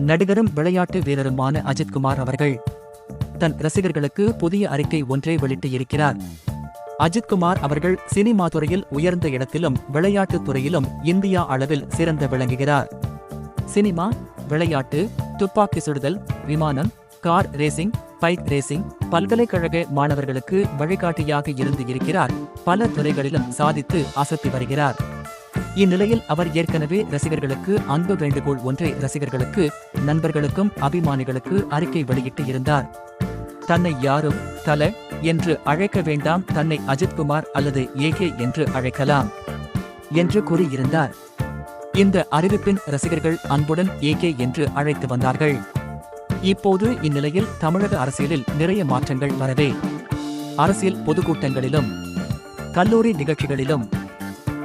நடிகரும் விளையாட்டு வீரருமான அஜித்குமார் அவர்கள் தன் ரசிகர்களுக்கு புதிய அறிக்கை ஒன்றை வெளியிட்டு இருக்கிறார். அஜித்குமார் அவர்கள் சினிமா துறையில் உயர்ந்த இடத்திலும் விளையாட்டுத் துறையிலும் இந்தியா அளவில் சிறந்து விளங்குகிறார். சினிமா விளையாட்டு துப்பாக்கி சுடுதல் விமானம் கார் ரேசிங் பைக் ரேசிங் பல்கலைக்கழக மாணவர்களுக்கு வழிகாட்டியாக இருந்து இருக்கிறார். பல துறைகளிலும் சாதித்து அசத்தி வருகிறார். இந்நிலையில் அவர் ஏற்கனவே ரசிகர்களுக்கு அன்பு வேண்டுகோள் ஒன்றை ரசிகர்களுக்கு நண்பர்களுக்கும் அபிமானிகளுக்கு அறிக்கை வெளியிட்டு இருந்தார். தன்னை யாரும் தல என்று அழைக்க வேண்டாம் தன்னை அஜித்குமார் அல்லது ஏகே என்று அழைக்கலாம் என்று கூறியிருந்தார். இந்த அறிவிப்பின் ரசிகர்கள் அன்புடன் ஏகே என்று அழைத்து வந்தார்கள். இப்போது இந்நிலையில் தமிழக அரசியலில் நிறைய மாற்றங்கள் வரவே அரசியல் பொதுக்கூட்டங்களிலும் கல்லூரி நிகழ்ச்சிகளிலும்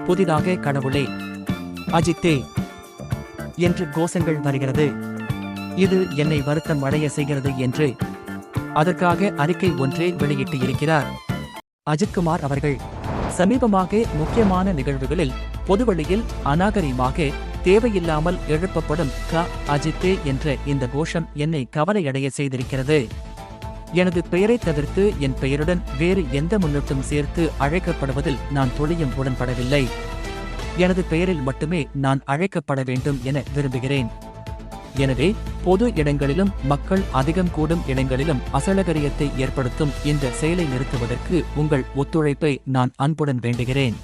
புதிதாக கடவுளே. அஜித்தே என்று கோஷங்கள் வருகிறது. இது என்னை வருத்தம் அடைய செய்கிறது என்று அதற்காக அறிக்கை ஒன்றே வெளியிட்டு இருக்கிறார். அஜித்குமார் அவர்கள் சமீபமாக முக்கியமான நிகழ்வுகளில் பொதுவெளியில் அநாகரிகமாக தேவையில்லாமல் எழுப்பப்படும் க. அஜித்தே என்ற இந்த கோஷம் என்னை கவலையடைய செய்திருக்கிறது. எனது பெயரை தவிர்த்து என் பெயருடன் வேறு எந்த முன்னொட்டும் சேர்த்து அழைக்கப்படுவதில் நான் தொழியும் உடன்படவில்லை. எனது பெயரில் மட்டுமே நான் அழைக்கப்பட வேண்டும் என விரும்புகிறேன். எனவே பொது இடங்களிலும் மக்கள் அதிகம் கூடும் இடங்களிலும் அசலகரியத்தை ஏற்படுத்தும் இந்த செயலை நிறுத்துவதற்கு உங்கள் ஒத்துழைப்பை நான் அன்புடன் வேண்டுகிறேன்.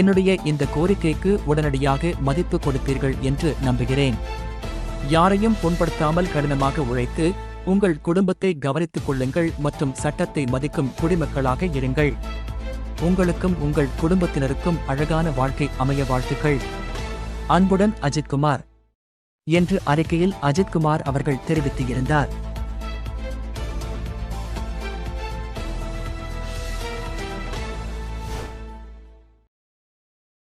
என்னுடைய இந்த கோரிக்கைக்கு உடனடியாக மதிப்பு கொடுப்பீர்கள் என்று நம்புகிறேன். யாரையும் புண்படுத்தாமல் கடினமாக உழைத்து உங்கள் குடும்பத்தை கவனித்துக் கொள்ளுங்கள் மற்றும் சட்டத்தை மதிக்கும் குடிமக்களாக இருங்கள். உங்களுக்கும் உங்கள் குடும்பத்தினருக்கும் அழகான வாழ்க்கை அமைய வாழ்த்துக்கள். அன்புடன் அஜித்குமார் என்று அறிக்கையில் அஜித்குமார் அவர்கள் தெரிவித்து இருந்தார்